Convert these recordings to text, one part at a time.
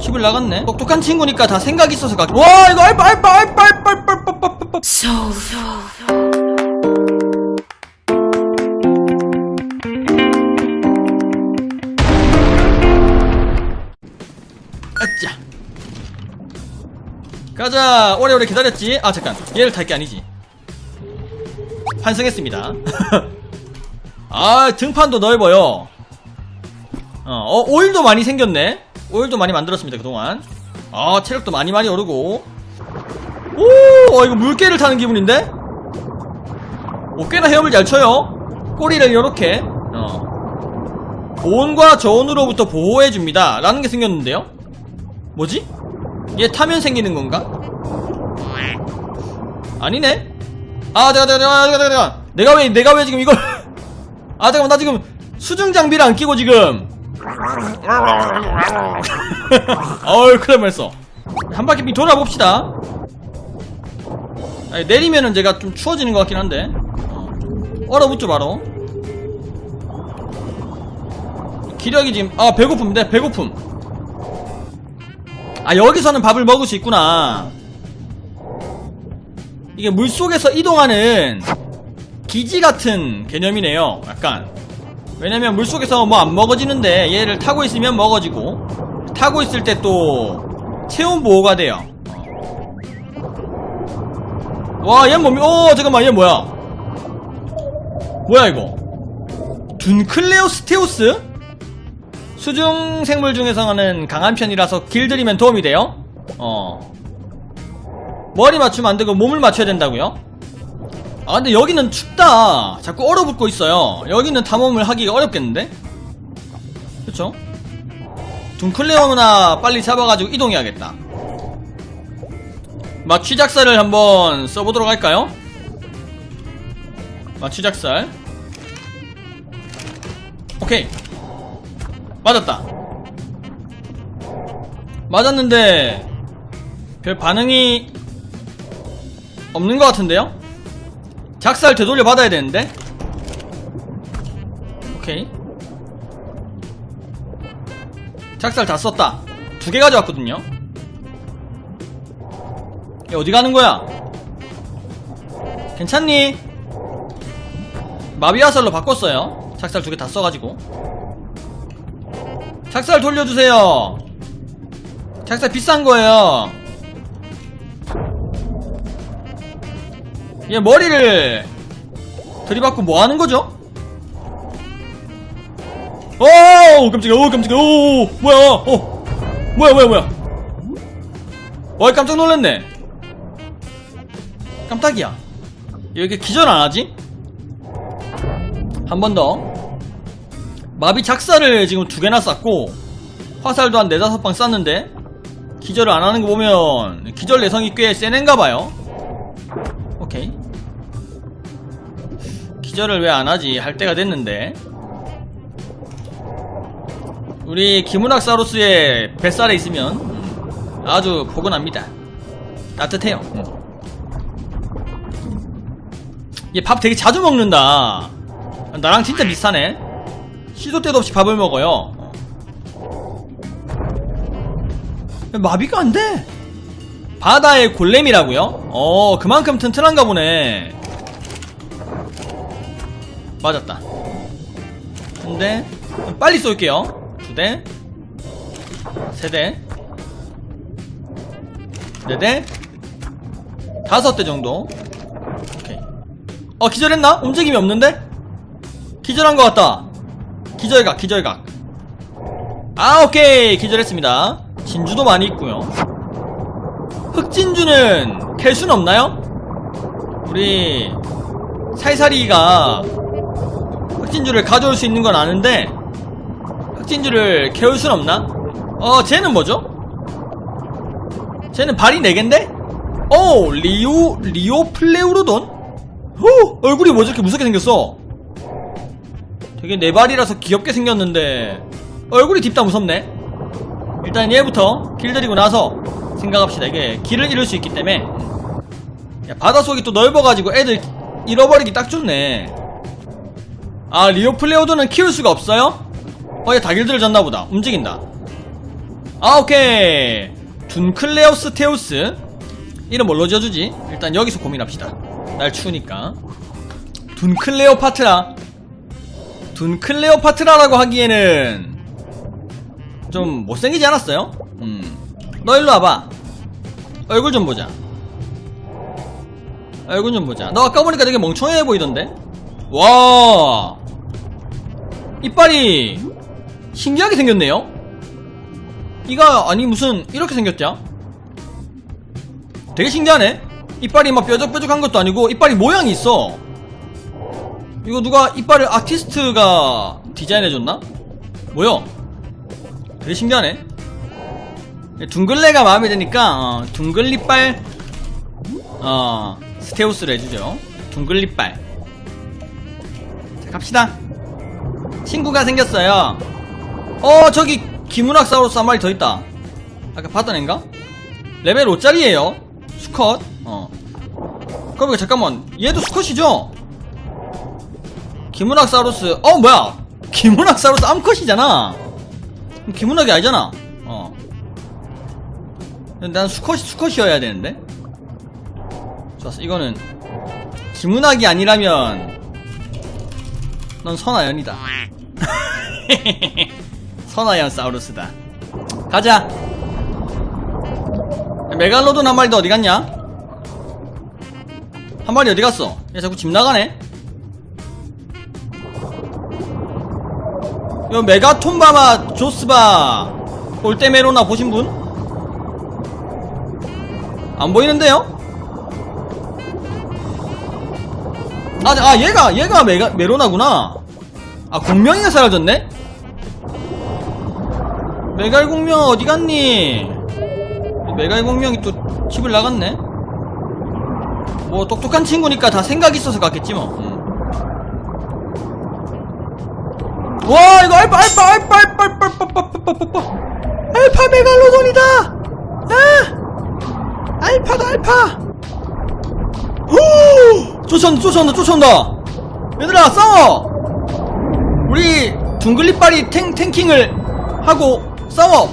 집을 나갔네 똑똑한 친구니까 다 생각이 있어서 가. 와 이거 알바 알바 알바 알바 알바 알바 알바 so, so, so. 아짜 가자 오래오래 기다렸지 아 잠깐 얘를 탈 게 아니지 환승했습니다 아 등판도 넓어요 어, 어 오일도 많이 생겼네 오일도 많이 만들었습니다 그동안. 아 체력도 많이 많이 오르고. 오 어, 이거 물개를 타는 기분인데? 오 꽤나 헤엄을 잘 쳐요. 꼬리를 이렇게. 어. 고온과 저온으로부터 보호해줍니다. 라는 게 생겼는데요? 뭐지? 얘 타면 생기는 건가? 아니네? 아 내가 내가 내가 내가 내가 내가 왜 내가 왜 지금 이걸 아 잠깐만 나 지금 수중 장비를 안 끼고 지금 어우 큰일 날 뻔했어. 한 바퀴 돌아봅시다. 아니, 내리면은 제가 좀 추워지는 것 같긴 한데. 어. 얼어붙죠 바로. 기력이 지금 아 배고픔인데 배고픔. 아 여기서는 밥을 먹을 수 있구나. 이게 물속에서 이동하는 기지 같은 개념이네요 약간 왜냐면 물속에서 뭐 안 먹어지는데 얘를 타고 있으면 먹어지고 타고 있을 때 또 체온 보호가 돼요 와얘 뭐어 잠깐만 얘 뭐야 뭐야 이거 둔클레오 스테우스? 수중 생물 중에서는 강한 편이라서 길들이면 도움이 돼요. 어. 머리 맞추면 안 되고 몸을 맞춰야 된다고요? 아 근데 여기는 춥다. 자꾸 얼어붙고 있어요. 여기는 탐험을 하기가 어렵겠는데? 그쵸? 둔클레오나 빨리 잡아가지고 이동해야겠다. 마취작살을 한번 써보도록 할까요? 마취작살. 오케이. 맞았다. 맞았는데 별 반응이 없는 것 같은데요? 작살 되돌려 받아야 되는데? 오케이. 작살 다 썼다. 두 개 가져왔거든요. 얘 어디 가는 거야? 괜찮니? 마비아살로 바꿨어요. 작살 두 개 다 써가지고. 작살 돌려주세요. 작살 비싼 거예요. 얘 머리를 들이받고 뭐 하는 거죠? 오 깜짝이야. 오 깜짝이야. 오 뭐야? 어. 뭐야 뭐야 뭐야? 와 깜짝 놀랐네. 깜짝이야. 얘 이렇게 기절 안 하지? 한 번 더. 마비 작살을 지금 두 개나 쐈고 화살도 한 네다섯 방 쐈는데 기절을 안 하는 거 보면 기절 내성이 꽤 센 앤가 봐요 오케이 기절을 왜 안 하지 할 때가 됐는데 우리 김은학 사로스의 뱃살에 있으면 음, 아주 포근합니다 따뜻해요 음. 얘밥 되게 자주 먹는다 나랑 진짜 비슷하네 시도 때도 없이 밥을 먹어요. 어. 마비가 안 돼. 바다의 골렘이라고요? 어, 그만큼 튼튼한가 보네. 맞았다. 근데 빨리 쏠게요. 두 대, 세 대, 네 대, 다섯 대 정도. 오케이. 어, 기절했나? 움직임이 없는데? 기절한 것 같다. 기절각 기절각 아 오케이 기절했습니다 진주도 많이 있고요 흑진주는 캘 수는 없나요? 우리 살살이가 흑진주를 가져올 수 있는 건 아는데 흑진주를 캐올 수는 없나? 어 쟤는 뭐죠? 쟤는 발이 4갠데? 오 리오 리오 플레우로돈? 오 얼굴이 뭐 저렇게 무섭게 생겼어 되게 네 발이라서 귀엽게 생겼는데 얼굴이 딥다 무섭네 일단 얘부터 길들이고 나서 생각합시다. 이게 길을 잃을 수 있기 때문에. 야, 바닷속이 또 넓어가지고 애들 잃어버리기 딱 좋네. 아 리오 플레오드는 키울 수가 없어요? 어얘 다 길들여졌나 보다. 움직인다. 아 오케이. 둔클레오스 테우스. 이름 뭘로 지어주지? 일단 여기서 고민합시다. 날 추우니까. 둔클레오파트라. 둔클레오파트라라고 하기에는 좀 못생기지 않았어요? 음 너 일로 와봐 얼굴 좀 보자. 얼굴 좀 보자. 너 아까 보니까 되게 멍청해 보이던데? 와. 이빨이 신기하게 생겼네요? 이가 아니 무슨 이렇게 생겼자 되게 신기하네? 이빨이 막 뾰족뾰족한 것도 아니고 이빨이 모양이 있어. 이거 누가 이빨을 아티스트가 디자인해줬나? 뭐야? 되게 신기하네 둥글레가 마음에 드니까 어, 둥글리빨 어 스테우스를 해주죠. 둥글리빨. 자 갑시다. 친구가 생겼어요. 어 저기 기문학사우루스 한 마리 더 있다. 아까 봤던 앤가? 레벨 5짜리에요. 수컷. 어. 그러니까 잠깐만. 얘도 수컷이죠? 기문학사우루스. 어 뭐야? 기문학사우루스 암컷이잖아. 기문학이 아니잖아. 어 난 수컷, 수컷이어야 되는데 좋았어 이거는 기문학이 아니라면 넌 선아연이다 선아연 사우루스다 가자 메갈로돈 한 마리 더 어디 갔냐? 한 마리 어디 갔어? 얘 자꾸 집 나가네 요 메가톤바마 조스바 볼테메로나 보신 분? 안 보이는데요? 아, 아 얘가 얘가 메가 메로나구나. 아 공명이가 사라졌네. 메갈 공명 어디 갔니? 메갈 공명이 또 집을 나갔네. 뭐 똑똑한 친구니까 다 생각 있어서 갔겠지 뭐. 음. 와 이거 알파 알파 알파 알파 알파 알파 알파 알파 알파 메갈로돈이다. 아 알파다 알파. 후! 쫓아온다 쫓아온다 쫓아온다 얘들아 싸워 우리 둥글리빨이 탱, 탱킹을 하고 싸워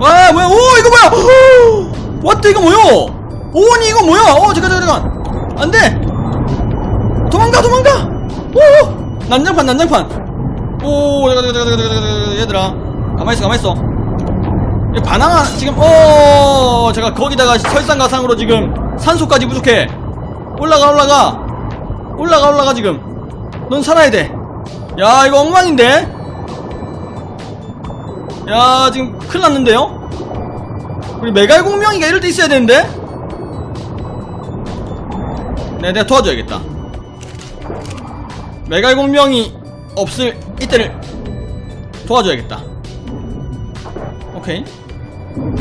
와 뭐야 오 이거 뭐야 후! 왔다 이거 뭐야 오니 이거 뭐야 어 잠깐 잠깐 잠깐 안돼 도망가 도망가 오 난장판 난장판 오 잠깐 잠깐 잠깐 잠깐 잠깐 얘들아 가만있어 가만있어 이 바나나 지금 어 제가 거기다가 설상가상으로 지금 산소까지 부족해. 올라가 올라가. 올라가 올라가 지금. 넌 살아야 돼야 이거 엉망인데? 야 지금 큰일 났는데요? 우리 메갈공명이가 이럴 때 있어야 되는데? 네 내가 도와줘야겠다. 메갈공명이 없을 이때를 도와줘야겠다. 오케이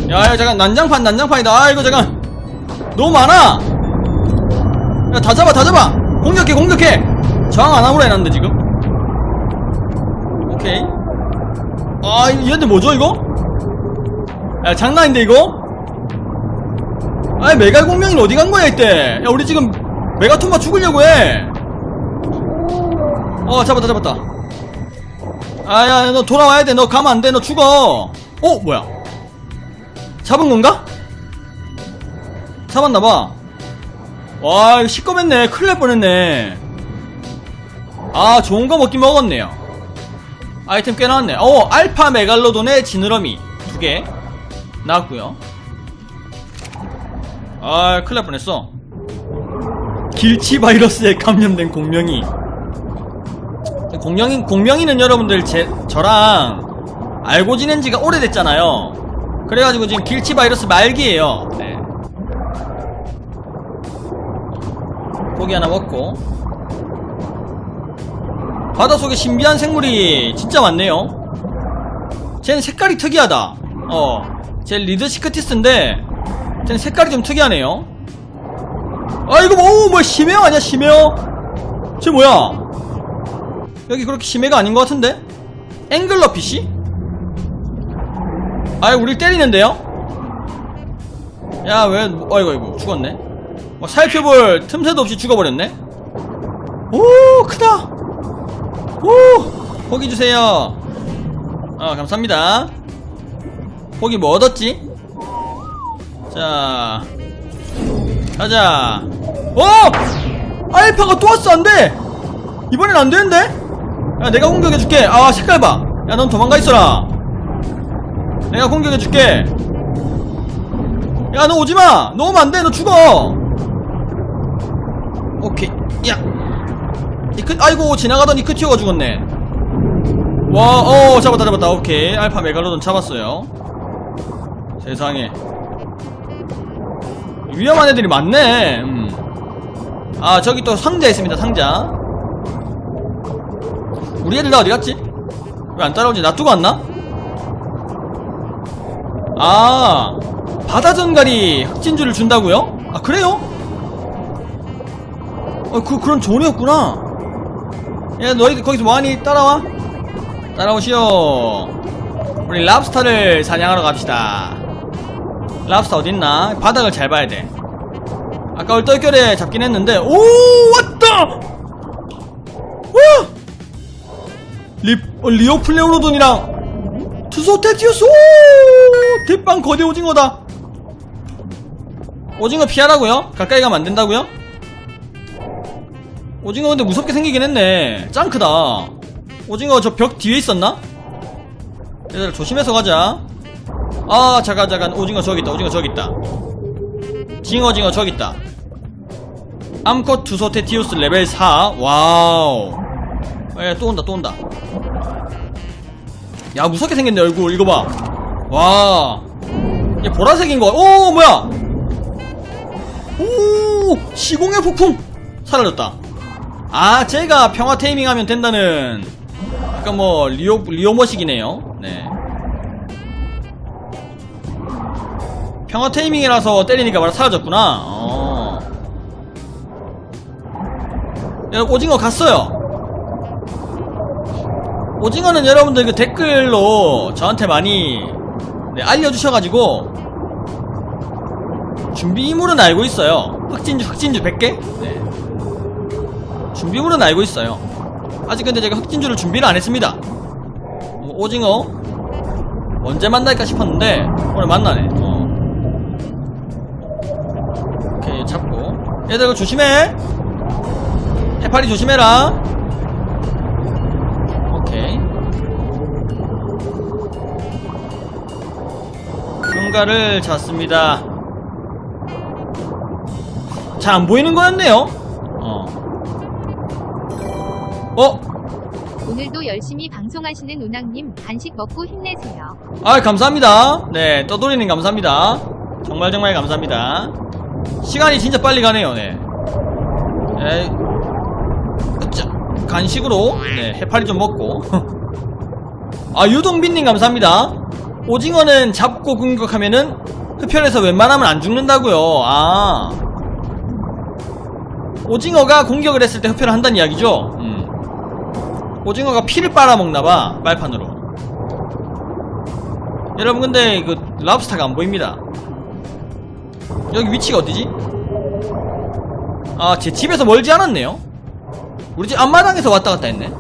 야, 야 잠깐 난장판 난장판이다 아 이거 잠깐 너무 많아 야, 다 잡아, 다 잡아! 공격해, 공격해! 저항 안 하고라 해놨는데, 지금? 오케이. 아, 이- 얘들 뭐죠, 이거? 야, 장난인데, 이거? 아이, 메갈 공명이 어디 간 거야, 이때? 야, 우리 지금 메가톤바 죽으려고 해! 어, 잡았다, 잡았다. 아, 야, 너 돌아와야 돼. 너 가면 안 돼. 너 죽어. 어, 뭐야? 잡은 건가? 잡았나봐. 와 이거 시꺼맸네. 큰일 날 뻔했네. 아 좋은 거 먹긴 먹었네요. 아이템 꽤 나왔네. 어 알파 메갈로돈의 지느러미. 두 개. 나왔고요. 아 큰일 날 뻔했어. 길치 바이러스에 감염된 공명이. 공명이 공명이는 여러분들 제 저랑 알고 지낸 지가 오래됐잖아요 그래가지고 지금 길치 바이러스 말기예요. 네. 고기 하나 먹고. 바닷속에 신비한 생물이 진짜 많네요. 쟤는 색깔이 특이하다. 어쟤 리드 시크티스인데 쟤는 색깔이 좀 특이하네요. 아 이거 뭐, 뭐 심해어 아니야 심해어 쟤 뭐야? 여기 그렇게 심해가 아닌 것 같은데? 앵글러피시 아이 우리 때리는데요? 야 왜 어이구 어이구 죽었네. 뭐 살펴볼 틈새도 없이 죽어버렸네. 오 크다! 오 고기 주세요. 아 감사합니다. 거기 뭐 얻었지? 자 가자. 어! 알파가 또 왔어 안 돼! 이번엔 안 되는데? 야 내가 공격해줄게. 아 색깔 봐 야 넌 도망가 있어라 내가 공격해줄게. 야 너 오지마! 너 오면 안돼. 너 죽어! 오케이. 야. 이크 아이고 지나가던 이크티오가 죽었네. 와어 잡았다 잡았다. 오케이. 알파 메갈로돈 잡았어요. 세상에. 위험한 애들이 많네. 음. 아 저기 또 상자 있습니다 상자. 우리 애들 다 어디 갔지? 왜 안 따라오지? 놔두고 왔나? 아 바다 전갈이 흑진주를 준다고요? 아 그래요? 어, 그, 그런 조언이었구나. 야, 너희들 거기서 뭐하니? 따라와. 따라오시오. 우리 랍스타를 사냥하러 갑시다. 랍스타 어딨나? 바닥을 잘 봐야 돼. 아까 얼떨결에 잡긴 했는데, 오! 왔다! 와! 리, 어, 리오 플레오로돈이랑 투소테티우스! 오! 대빵 거대 오징어다! 오징어 피하라고요? 가까이 가면 안 된다고요? 오징어 근데 무섭게 생기긴 했네 짱 크다 오징어 저 벽 뒤에 있었나? 얘들아 조심해서 가자 아 잠깐 잠깐 오징어 저기 있다 오징어 저기 있다 징어 징어 저기 있다 암컷 두소테티우스 레벨 4 와우 예 또 온다 또 온다 야 무섭게 생겼네 얼굴 이거 봐와얘 보라색인 거오 뭐야 오 시공의 폭풍 사라졌다 아, 제가 평화 테이밍 하면 된다는, 약간 뭐, 리오, 리오머식이네요. 네. 평화 테이밍이라서 때리니까 바로 사라졌구나. 어. 야, 오징어 갔어요. 오징어는 여러분들 그 댓글로 저한테 많이 네, 알려주셔가지고 준비물은 알고 있어요. 흑진주, 흑진주 100개? 네. 준비물은 알고 있어요. 아직 근데 제가 흑진주를 준비를 안 했습니다. 뭐, 오징어 언제 만날까 싶었는데 오늘 만나네. 어. 오케이 잡고 얘들 조심해. 해파리 조심해라. 금가를 잡습니다. 잘 안 보이는 거였네요. 어. 어? 오늘도 열심히 방송하시는 운항님 간식 먹고 힘내세요. 아 감사합니다 네 떠돌이님 감사합니다 정말 정말 감사합니다 시간이 진짜 빨리 가네요 네 으쌰. 간식으로 네 해파리 좀 먹고 아 유동빈님 감사합니다 오징어는 잡고 공격하면은 흡혈해서 웬만하면 안 죽는다고요. 아. 오징어가 공격을 했을 때 흡혈을 한다는 이야기죠? 음. 오징어가 피를 빨아먹나봐 말판으로. 여러분 근데 그 랍스타가 안 보입니다. 여기 위치가 어디지? 아 제 집에서 멀지 않았네요? 우리 집 앞마당에서 왔다 갔다 했네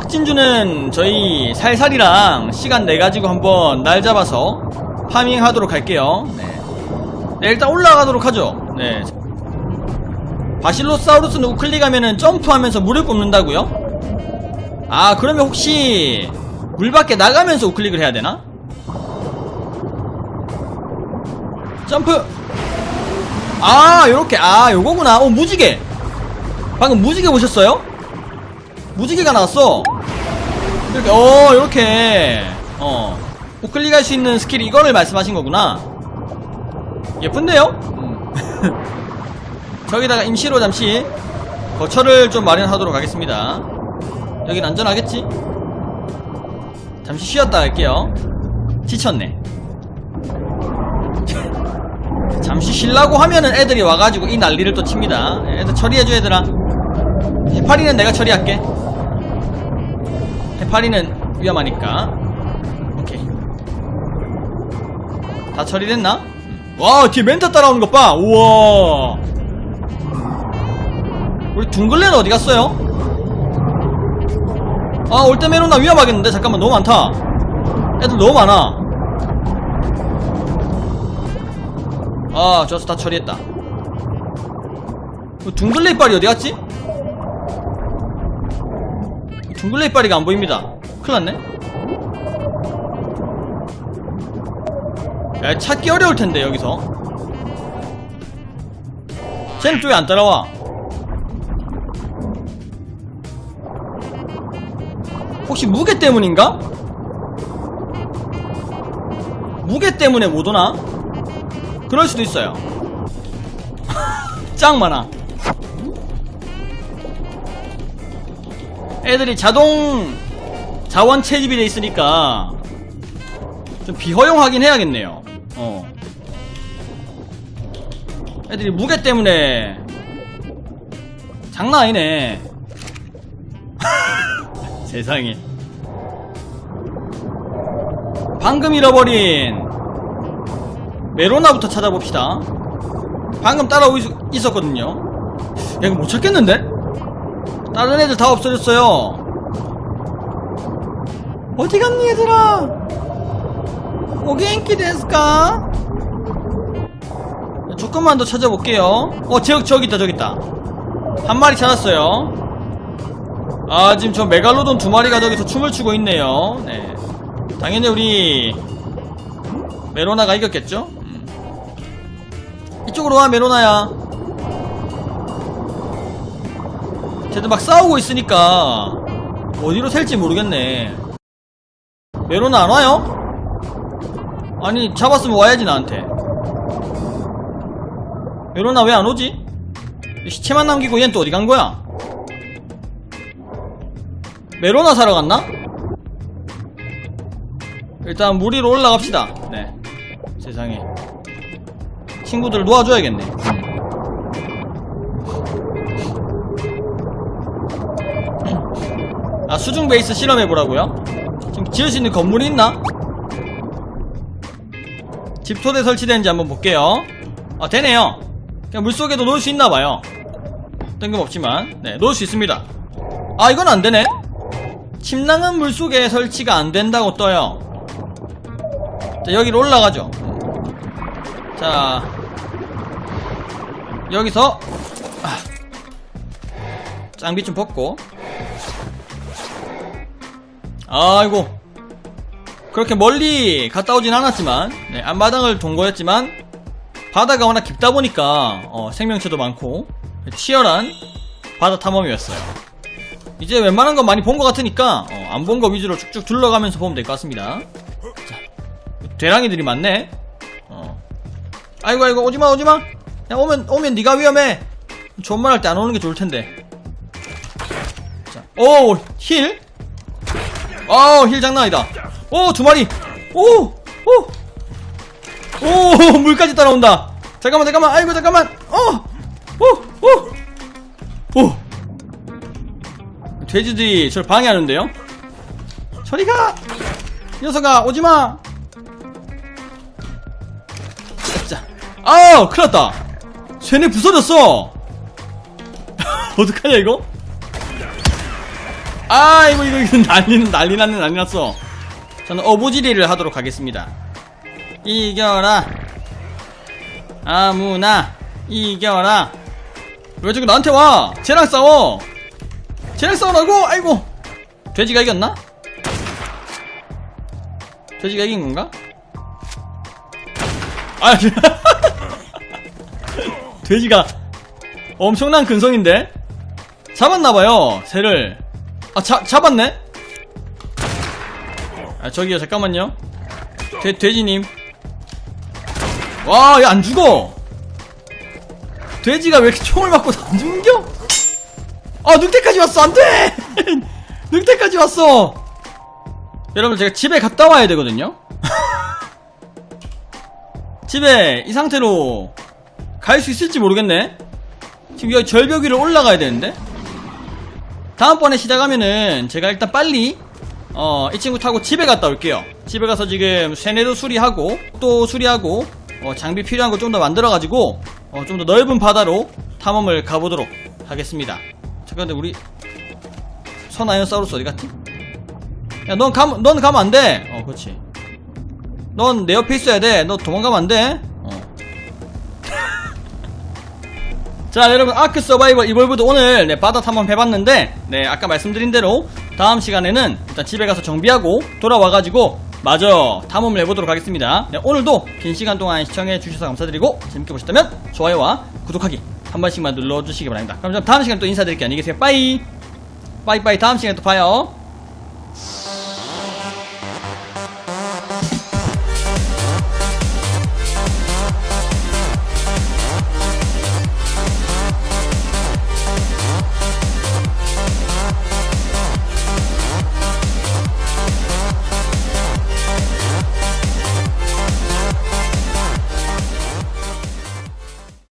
흑진주는 저희 살살이랑 시간 내가지고 한번 날 잡아서 파밍 하도록 할게요 네. 네, 일단 올라가도록 하죠 네. 바실로사우루스는 우클릭하면은 점프하면서 물을 꼽는다고요? 아 그러면 혹시 물 밖에 나가면서 우클릭을 해야 되나? 점프 아 요렇게 아 요거구나 어 무지개 방금 무지개 보셨어요? 무지개가 나왔어. 이렇게 어 요렇게. 어. 우클릭할 수 있는 스킬 이거를 말씀하신 거구나. 예쁜데요? 음. 저기다가 임시로 잠시 거처를 좀 마련하도록 하겠습니다. 여긴 안전하겠지? 잠시 쉬었다 갈게요. 지쳤네. 잠시 쉬려고 하면은 애들이 와가지고 이 난리를 또 칩니다. 애들 처리해줘 얘들아 해파리는 내가 처리할게. 해파리는 위험하니까. 오케이. 다 처리됐나? 와 뒤에 멘탈 따라오는 것봐. 우와. 우리 둥글레는 어디 갔어요? 아 올때 메로나 위험하겠는데? 잠깐만 너무 많다. 애들 너무 많아. 아 좋았어. 다 처리했다. 둥글레 이빨이 어디 갔지? 둥글레 이빨이가 안 보입니다 큰일 났네 야 찾기 어려울 텐데 여기서 쟤는 또 왜 안 따라와 혹시 무게 때문인가? 무게 때문에 못 오나? 그럴 수도 있어요. 짱 많아. 애들이 자동 자원 채집이 돼 있으니까 좀 비허용하긴 해야겠네요. 어. 애들이 무게 때문에 장난 아니네. 세상에. 방금 잃어버린 메로나부터 찾아봅시다. 방금 따라오고 있, 있었거든요. 야, 이거 못 찾겠는데? 다른 애들 다 없어졌어요. 어디 갔니, 얘들아? 오겐키 데스까? 조금만 더 찾아볼게요. 어, 저, 저기 있다, 저기 있다. 한 마리 찾았어요. 아, 지금 저 메갈로돈 두 마리가 저기서 춤을 추고 있네요. 네. 당연히 우리 메로나가 이겼겠죠? 음. 이쪽으로 와 메로나야 쟤들 막 싸우고 있으니까 어디로 셀지 모르겠네 메로나 안 와요? 아니 잡았으면 와야지 나한테 메로나 왜 안 오지? 시체만 남기고 얜 또 어디 간 거야? 메로나 사러 갔나? 일단 물 위로 올라갑시다. 네. 세상에. 친구들 놓아줘야겠네. 아, 수중 베이스 실험해보라고요? 지금 지을 수 있는 건물이 있나? 집토대 설치되는지 한번 볼게요. 아, 되네요. 그냥 물속에도 놓을 수 있나봐요. 뜬금없지만. 네, 놓을 수 있습니다. 아, 이건 안 되네? 침낭은 물속에 설치가 안 된다고 떠요. 자, 여기로 올라가죠. 자, 여기서, 아, 장비 좀 벗고. 아이고. 그렇게 멀리 갔다 오진 않았지만, 네, 앞마당을 동거했지만, 바다가 워낙 깊다 보니까, 어, 생명체도 많고, 치열한 바다 탐험이었어요. 이제 웬만한 건 많이 본 것 같으니까, 어, 안본 거 위주로 쭉쭉 둘러가면서 보면 될 것 같습니다. 대랑이들이 많네. 어. 아이고 아이고 오지마 오지마. 야 오면 오면 네가 위험해. 좋은 말할 때 안 오는 게 좋을 텐데. 자, 오 힐. 어 힐 장난 아니다. 오 두 마리. 오 오. 오 물까지 따라온다. 잠깐만 잠깐만 아이고 잠깐만. 어 오 오오 오. 돼지들이 저를 방해하는데요. 저리 가. 녀석아 오지 마. 자, 아우, 큰일 났다. 쇠네 부서졌어. 어떡하냐, 이거? 아, 이거, 이거, 이거, 난리, 난리 났네, 난리 났어. 저는 어부지리를 하도록 하겠습니다. 이겨라. 아무나, 이겨라. 왜 자꾸 나한테 와? 쟤랑 싸워. 쟤랑 싸우라고? 아이고. 돼지가 이겼나? 돼지가 이긴 건가? 아, 돼지가 엄청난 근성인데? 잡았나봐요, 새를. 아, 자, 잡았네? 아, 저기요, 잠깐만요. 돼, 돼지님. 와, 얘 안 죽어! 돼지가 왜 이렇게 총을 맞고 안 죽는겨? 아, 늑대까지 왔어! 안 돼! 늑대까지 왔어! 여러분, 제가 집에 갔다 와야 되거든요? 집에 이 상태로 갈 수 있을지 모르겠네. 지금 여기 절벽 위로 올라가야 되는데. 다음번에 시작하면은 제가 일단 빨리 어, 이 친구 타고 집에 갔다 올게요. 집에 가서 지금 쇠뇌도 수리하고 또 수리하고 어, 장비 필요한 거 좀 더 만들어가지고 어, 좀 더 넓은 바다로 탐험을 가보도록 하겠습니다. 잠깐 근데 우리 선아이언사우루스 어디 갔지? 야, 넌 가면 넌 가면 안 돼. 어, 그렇지. 넌 내 옆에 있어야 돼. 너 도망가면 안 돼. 자 여러분 아크 서바이벌 이볼브도 오늘 네, 바다 탐험 해봤는데 네 아까 말씀드린 대로 다음 시간에는 일단 집에 가서 정비하고 돌아와가지고 마저 탐험을 해보도록 하겠습니다. 네, 오늘도 긴 시간 동안 시청해 주셔서 감사드리고 재밌게 보셨다면 좋아요와 구독하기 한 번씩만 눌러주시기 바랍니다. 그럼 전 다음 시간에 또 인사드릴게요. 안녕히 계세요. 빠이. 빠이빠이. 다음 시간에 또 봐요